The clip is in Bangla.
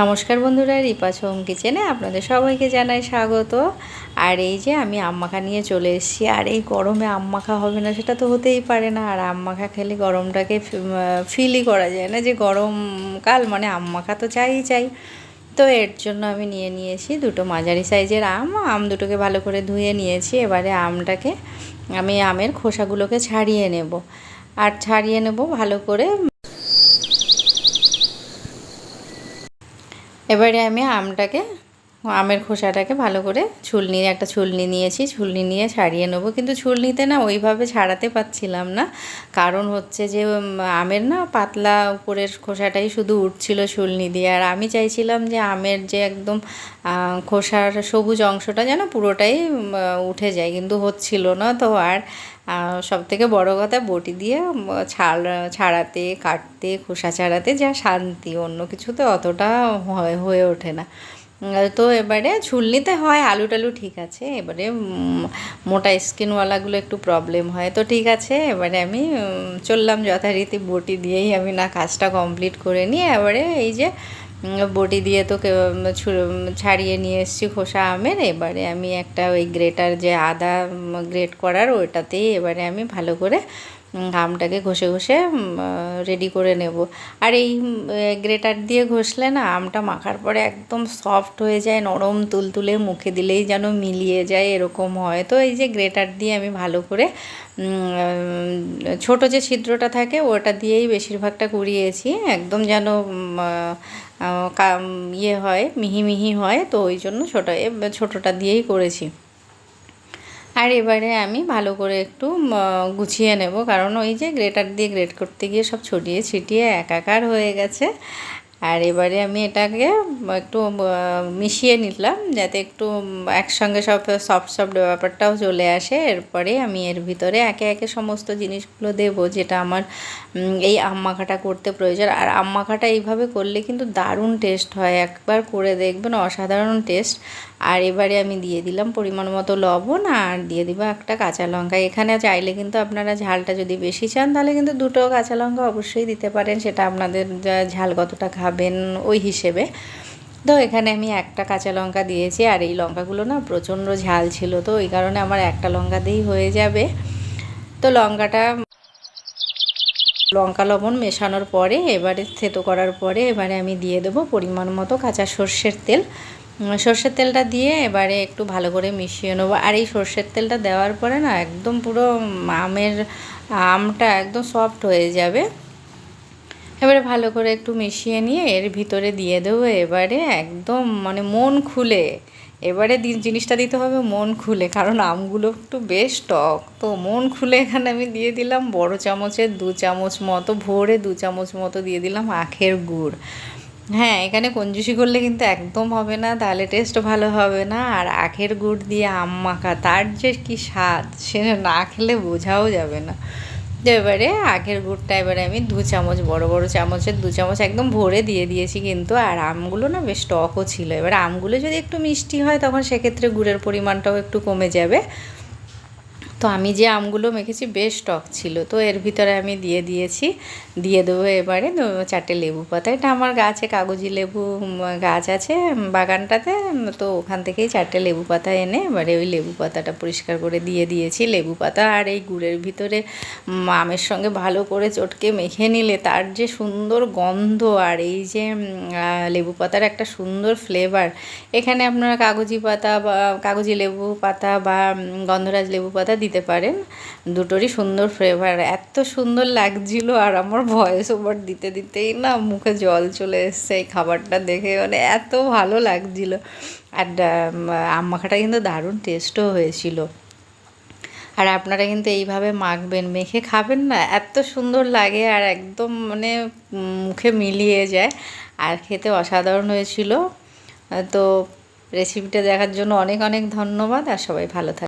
নমস্কার বন্ধুরা রিপা হোম কিচেনে আপনাদের সবাইকে জানাই স্বাগত। আর এই যে আমি আম্মাখা নিয়ে চলে এসেছি, আর এই গরমে আম্মাখা হবে না সেটা তো হতেই পারে না। আর আম্মাখা খেলে গরমটাকে ফিলই করা যায় না যে গরমকাল মানে আম্মাখা তো চাই চাই। তো এর জন্য আমি নিয়ে নিয়েছি দুটো মাঝারি সাইজের আম। আম দুটোকে ভালো করে ধুয়ে নিয়েছি, এবারে আমটাকে আমি আমের খোসাগুলোকে ছাড়িয়ে নেব। আর ছাড়িয়ে নেব ভালো করে এবারে আমি আমটাকে আমের খোসাটাকে ভালো করে ছুলনি, একটা ছুলনি নিয়েছি, ছুলনি নিয়ে ছাড়িয়ে নেব। কিন্তু ছুলনিতে না ওইভাবে ছাড়াতে পারছিলাম না। কারণ হচ্ছে যে আমের না পাতলা উপরের খোসাটাই শুধু উঠছিল ছুলনি দিয়ে। আর আমি চাইছিলাম যে আমের যে একদম খোসার সবুজ অংশটা যেন পুরোটাই উঠে যায়। কিন্তু হচ্ছিল না তো। আর সব থেকে বড়ো কথা বটি দিয়ে ছাড়াতে, কাটতে, খোসা ছাড়াতে যা শান্তি, অন্য কিছুতে অতটা হয়ে ওঠে না। তো এবারে ঝুলনিতে হয়, আলু টালু ঠিক আছে, এবারে মোটা স্কিনওয়ালাগুলো একটু প্রবলেম হয়। তো ঠিক আছে, এবারে আমি চললাম যথারীতি বটি দিয়েই আমি না কাজটা কমপ্লিট করে নিয়ে, এবারে এই যে বটি দিয়ে তো ছাড়িয়ে নিয়ে এসেছি খোসা আমের, এবারে আমি একটা ওই গ্রেটার যে আদা গ্রেট করার, ওইটাতেই এবারে আমি ভালো করে আমটাকে ঘষে ঘষে রেডি করে নেব। আর এই গ্রেটার দিয়ে ঘষলে না আমটা মাখার পরে একদম সফট হয়ে যায়, নরম তুলতুলে মুখে দিলেই যেন মিলিয়ে যায়, এরকম হয়। তো এই যে গ্রেটার দিয়ে আমি ভালো করে ছোট যে ছিদ্রটা থাকে ওটা দিয়েই বেশিরভাগটা কুড়িয়েছি, একদম যেন ইয়ে হয়, মিহি মিহি হয়, তো ওই জন্য ছোটো ছোটোটা দিয়েই করেছি। আর এবারে আমি ভালো করে একটু গুছিয়ে নেব। কারণ ওই যে গ্রেটার দিয়ে গ্রেট করতে গিয়ে সব ছড়িয়ে ছিটিয়ে একাকার হয়ে গেছে। আর এবারে আমি এটাকে একটু মিশিয়ে নিলাম যাতে একটু একসঙ্গে সব সফট সফট ব্যাপারটাও চলে আসে। এরপরে আমি এর ভিতরে একে একে সমস্ত জিনিসগুলো দেব যেটা আমার এই আম্মাখাটা করতে প্রয়োজন। আর আম্মাখাটা এইভাবে করলে কিন্তু দারুণ টেস্ট হয়। একবার করে দেখবেন, অসাধারণ টেস্ট আর এবারে আমি দিয়ে দিলাম পরিমাণ মতো লবণ আর দিয়ে দিব একটা কাঁচা লঙ্কা। এখানে চাইলে কিন্তু আপনারা ঝালটা যদি বেশি চান, তাহলে কিন্তু দুটো কাঁচা লঙ্কা অবশ্যই দিতে পারেন। সেটা আপনাদের ঝাল কতটা খাবেন ওই হিসেবে। তো এখানে আমি একটা কাঁচা লঙ্কা দিয়েছি, আর এই লঙ্কাগুলো না প্রচণ্ড ঝাল ছিল, তো ওই কারণে আমার একটা লঙ্কা দিয়েই হয়ে যাবে। তো লঙ্কাটা লঙ্কা লবণ মেশানোর পরে, এবারে থেতো করার পরে এবারে আমি দিয়ে দেবো পরিমাণ মতো কাঁচা সর্ষের তেল। সর্ষের তেলটা দিয়ে এবারে একটু ভালো করে মিশিয়ে নেব। আর এই সর্ষের তেলটা দেওয়ার পরে না একদম পুরো আমের আমটা একদম সফট হয়ে যাবে। এবারে ভালো করে একটু মিশিয়ে নিয়ে এর ভিতরে দিয়ে দেবো। এবারে একদম মানে মন খুলে। এবারে জিনিসটা দিতে হবে মন খুলে, কারণ আমগুলো একটু বেশ টক। তো মন খুলে এখানে আমি দিয়ে দিলাম বড় চামচের দু চামচ মতো, ভোরে দু চামচ মতো দিয়ে দিলাম আখের গুড়। হ্যাঁ এখানে কঞ্জুসি করলে কিন্তু একদম হবে না, তাহলে টেস্ট ভালো হবে না। আর আখের গুড় দিয়ে আম মাখা তার যে কী স্বাদ, সে না খেলে বোঝাও যাবে না। তো এবারে আখের গুড়টা এবারে আমি দু চামচ, বড় বড় চামচের দু চামচ একদম ভরে দিয়ে দিয়েছি কিন্তু, আর আমগুলো না বেশ টকও ছিল। এবার আমগুলো যদি একটু মিষ্টি হয় তখন সেক্ষেত্রে গুড়ের পরিমাণটাও একটু কমে যাবে। তো আমি যে আমগুলো মেখেছি বেশ টক ছিল, তো এর ভিতরে আমি দিয়ে দিয়েছি। দিয়ে দেবো এবারে চারটে লেবু পাতা। এটা আমার গাছে কাগজি লেবু গাছ আছে বাগানটাতে, তো ওখান থেকেই চারটে লেবু পাতা এনে এবারে ওই লেবু পাতাটা পরিষ্কার করে দিয়ে দিয়েছি। লেবু পাতা আর এই গুড়ের ভিতরে আমের সঙ্গে ভালো করে চটকে মেখে নিলে তার যে সুন্দর গন্ধ আর এই যে লেবু পাতার একটা সুন্দর ফ্লেভার এখানে আপনারা কাগজি পাতা বা, কাগজি লেবু পাতা বা গন্ধরাজ লেবু পাতা দিতে দিতে পারেন। দুটোরই সুন্দর ফ্লেভার এত সুন্দর লাগছিল আর আমার ভয়েস ওভার দিতে দিতেই না মুখে জল চলে এসছে এই খাবারটা দেখে। মানে এত ভালো লাগছিল। আর আম মাখাটা কিন্তু দারুণ টেস্টও হয়েছিল। আর আপনারা কিন্তু এইভাবে মাখবেন, মেখে খাবেন না, এত সুন্দর লাগে আর একদম মানে মুখে মিলিয়ে যায়। আর খেতে অসাধারণ হয়েছিল। তো রেসিপিটা দেখার জন্য অনেক অনেক ধন্যবাদ আর সবাই ভালো থাকে